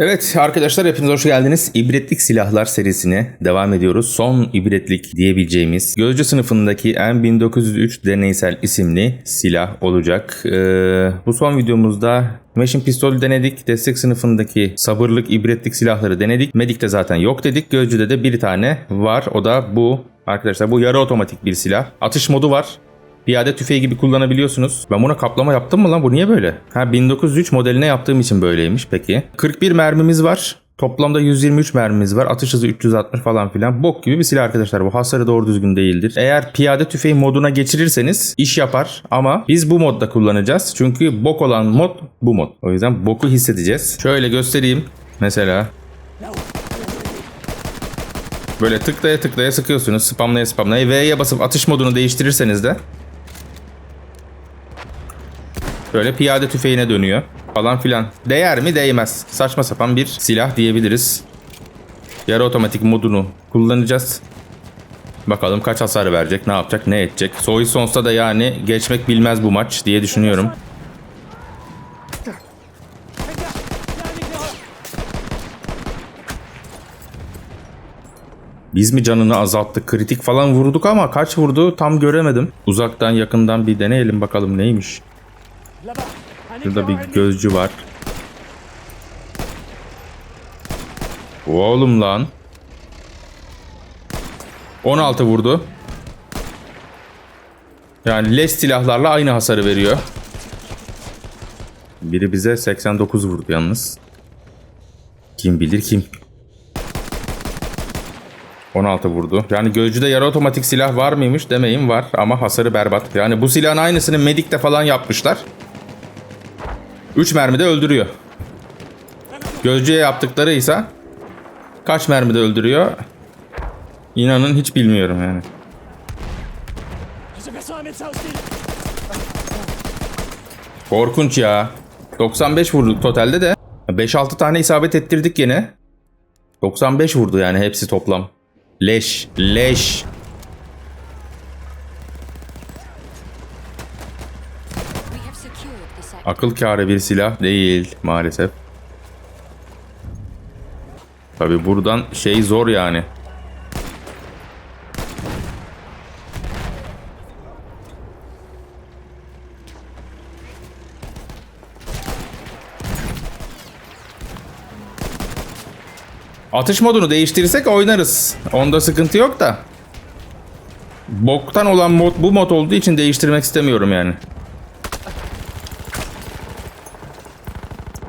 Evet arkadaşlar hepiniz hoş geldiniz. İbretlik silahlar serisine devam ediyoruz. Son ibretlik diyebileceğimiz gözcü sınıfındaki M1903 deneysel isimli silah olacak. Ee, bu son videomuzda Machine pistol denedik. Destek sınıfındaki sabırlık, ibretlik silahları denedik. Medik'te zaten yok dedik. Gözcüde de bir tane var. O da bu. Arkadaşlar bu yarı otomatik bir silah. Atış modu var. Piyade tüfeği gibi kullanabiliyorsunuz. Ben buna kaplama yaptım mı lan? Bu niye böyle? Ha 1903 modeline yaptığım için böyleymiş peki. 41 mermimiz var. Toplamda 123 mermimiz var. Atış hızı 360 falan filan. Bok gibi bir silah arkadaşlar. Bu hasarı doğru düzgün değildir. Eğer piyade tüfeği moduna geçirirseniz iş yapar. Ama biz bu modda kullanacağız. Çünkü bok olan mod bu mod. O yüzden boku hissedeceğiz. Şöyle göstereyim. Mesela Böyle tıklaya tıklaya sıkıyorsunuz. Spamlaya spamlaya. V'ye basıp atış modunu değiştirirseniz de Böyle piyade tüfeğine dönüyor falan filan. Değer mi? Değmez. Saçma sapan bir silah diyebiliriz. Yarı otomatik modunu kullanacağız. Bakalım kaç hasar verecek, ne yapacak, ne edecek. Soy Sons'ta da yani geçmek bilmez bu maç diye düşünüyorum. Biz mi canını azalttık? Kritik falan vurduk ama kaç vurdu tam göremedim. Uzaktan yakından bir deneyelim bakalım neymiş. Şurada bir gözcü var. Oğlum lan. 16 vurdu. Yani leş silahlarla aynı hasarı veriyor. Biri bize 89 vurdu yalnız. Kim bilir kim. 16 vurdu. Yani gözcüde yarı otomatik silah var mıymış demeyin var ama hasarı berbat. Yani bu silahın aynısını Medik'te falan yapmışlar. 3 mermide öldürüyor. Gözcüye yaptıkları ise kaç mermide öldürüyor? İnanın hiç bilmiyorum yani. Korkunç ya. 95 vurduk totalde de. 5-6 tane isabet ettirdik yine. 95 vurdu yani hepsi toplam. Leş, leş. Akıl kârı bir silah değil maalesef. Tabi buradan şey zor yani. Atış modunu değiştirirsek oynarız. Onda sıkıntı yok da. Boktan olan mod bu mod olduğu için değiştirmek istemiyorum yani.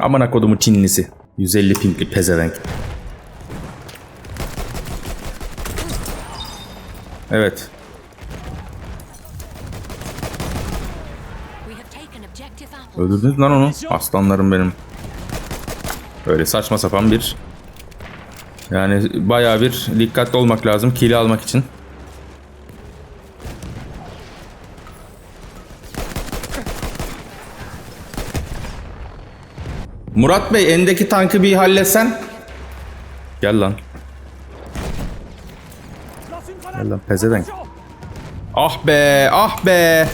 Amına kodumu Çinlisi. 150 pinkli pezevenk. Evet. Öldürdünüz lan onu. Aslanlarım benim. Böyle saçma sapan bir... Yani bayağı bir dikkatli olmak lazım kili almak için. Murat Bey endeki tankı bir halletsen. Gel lan. Gel lan pezevenk. Ah be ah be.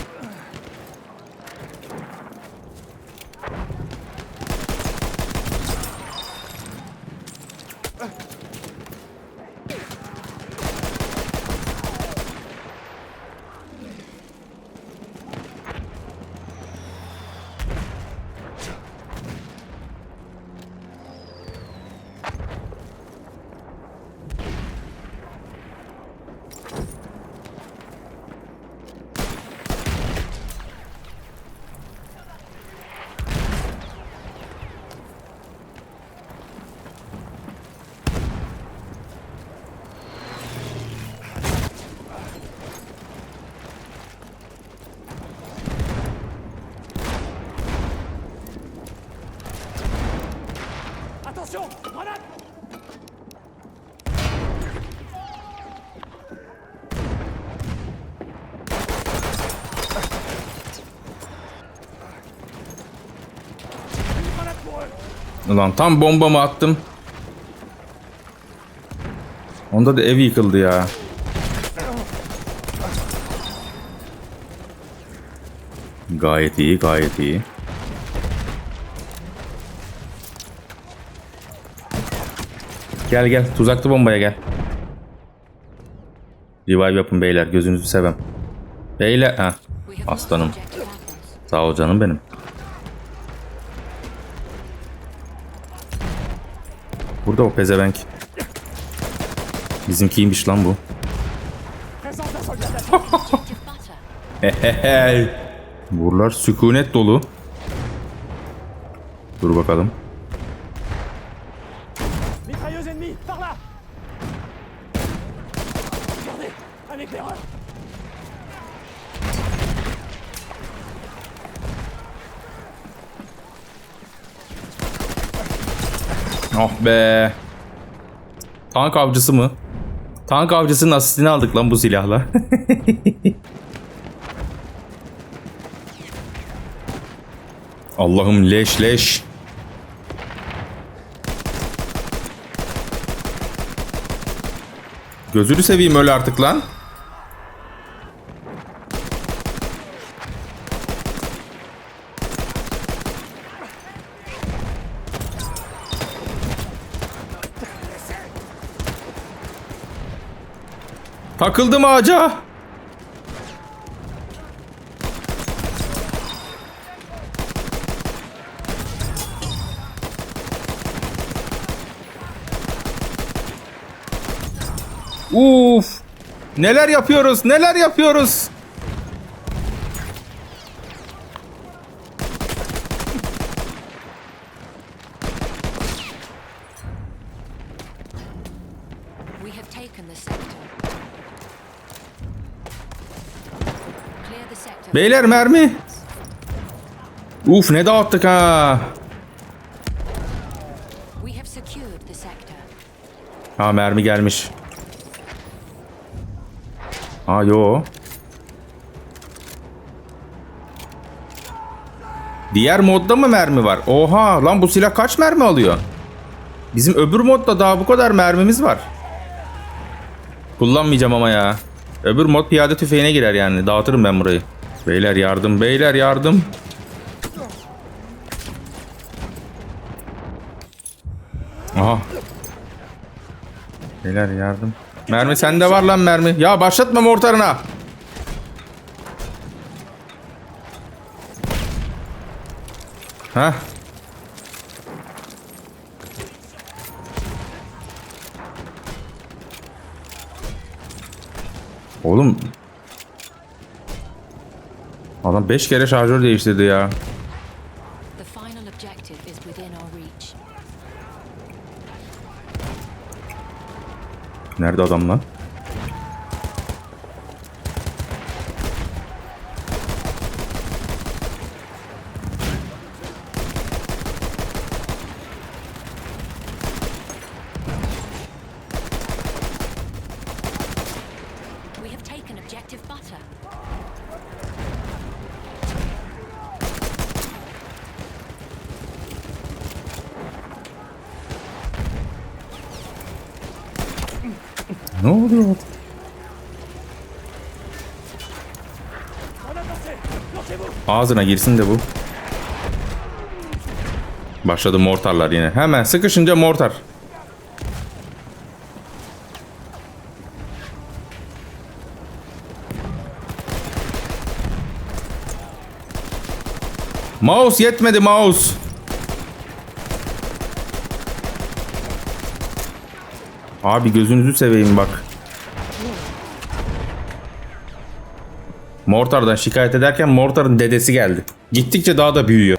Attention Grenade Ulan tam bombamı attım. Onda da ev yıkıldı ya. Gayet iyi, gayet iyi. Gel gel tuzaklı bombaya gel. Revive yapın beyler gözünüzü sevem. Beyler ha aslanım. Sağ ol canım benim. Burada o pezevenk. Bizimkiymiş lan bu. Buralar sükunet dolu. Dur bakalım. Ennemie, par là Regardez, un éclaireur Oh be. Tank avcısı mı? Tank avcısının asistini aldık lan bu silahla. Allah'ım leş leş. Gözünü seveyim öyle artık lan. Takıldım ağaca. Uf! Neler yapıyoruz? Neler yapıyoruz? Beyler mermi. Uf ne dağıttık ha. Ha mermi gelmiş. Ha yo. Diğer modda mı mermi var? Oha lan bu silah kaç mermi alıyor? Bizim öbür modda daha bu kadar mermimiz var. Kullanmayacağım ama ya. Öbür mod piyade tüfeğine girer yani. Dağıtırım ben burayı. Beyler yardım, beyler yardım. Aha. Beyler yardım. Mermi sende var lan mermi. Ya başlatma mortarına. Ha? Oğlum. Adam 5 kere şarjör değiştirdi ya. Nerede adam? Ne oluyor? On a passé Lancez-vous Ağzına girsin de bu. Başladı mortarlar yine. Hemen sıkışınca mortar. Mouse yetmedi mouse. Abi gözünüzü seveyim bak. Mortar'dan şikayet ederken Mortar'ın dedesi geldi. Gittikçe daha da büyüyor.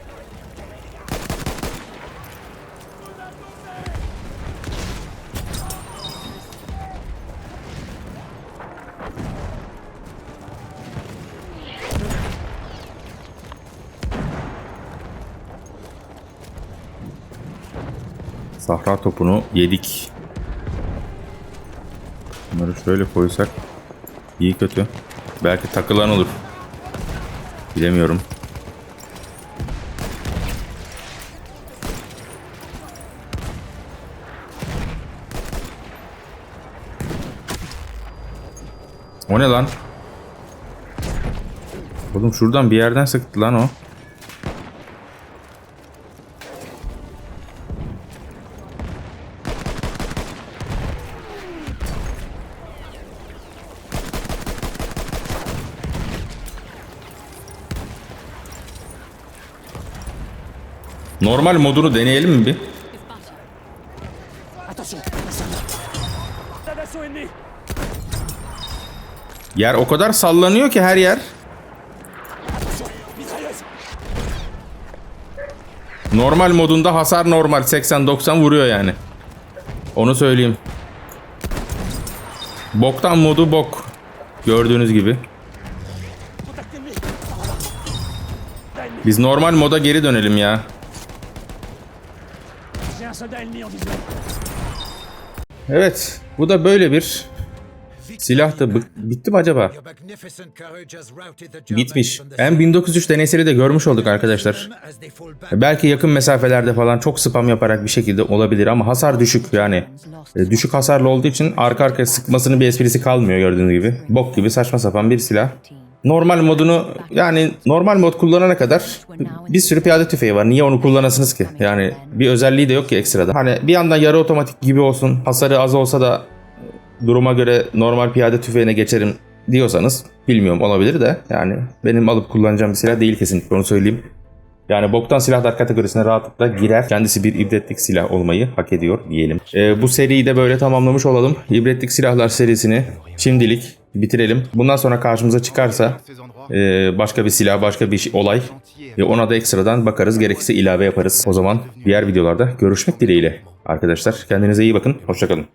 Sahra topunu yedik. Bunları şöyle koysak iyi kötü. Belki takılan olur. Bilemiyorum. O ne lan? Oğlum şuradan bir yerden sıktı lan o. Normal modunu deneyelim mi bir? Yer o kadar sallanıyor ki her yer. Normal modunda hasar normal 80-90 vuruyor yani. Onu söyleyeyim. Boktan modu bok. Gördüğünüz gibi. Biz normal moda geri dönelim ya. J'ai un soldat ennemi en Evet. Bu da böyle bir silah da bitti mi acaba? Bitmiş. M1903 deneyseli de görmüş olduk arkadaşlar. Belki yakın mesafelerde falan çok spam yaparak bir şekilde olabilir ama hasar düşük yani. E, Düşük hasarlı olduğu için arka arkaya sıkmasının bir esprisi kalmıyor gördüğünüz gibi. Bok gibi saçma sapan bir silah. Normal modunu yani normal mod kullanana kadar bir sürü piyade tüfeği var. Niye onu kullanasınız ki? Yani bir özelliği de yok ki ekstrada. Hani bir yandan yarı otomatik gibi olsun. Hasarı az olsa da duruma göre normal piyade tüfeğine geçerim diyorsanız bilmiyorum olabilir de yani benim alıp kullanacağım bir silah değil kesinlikle onu söyleyeyim. Yani boktan silahlar kategorisine rahatlıkla girer. Kendisi bir ibretlik silah olmayı hak ediyor diyelim. Ee, bu seriyi de böyle tamamlamış olalım. İbretlik silahlar serisini şimdilik bitirelim. Bundan sonra karşımıza çıkarsa e, başka bir silah, başka bir şey- olay e, ona da ekstradan bakarız. Gerekirse ilave yaparız. O zaman diğer videolarda görüşmek dileğiyle. Arkadaşlar kendinize iyi bakın. Hoşçakalın.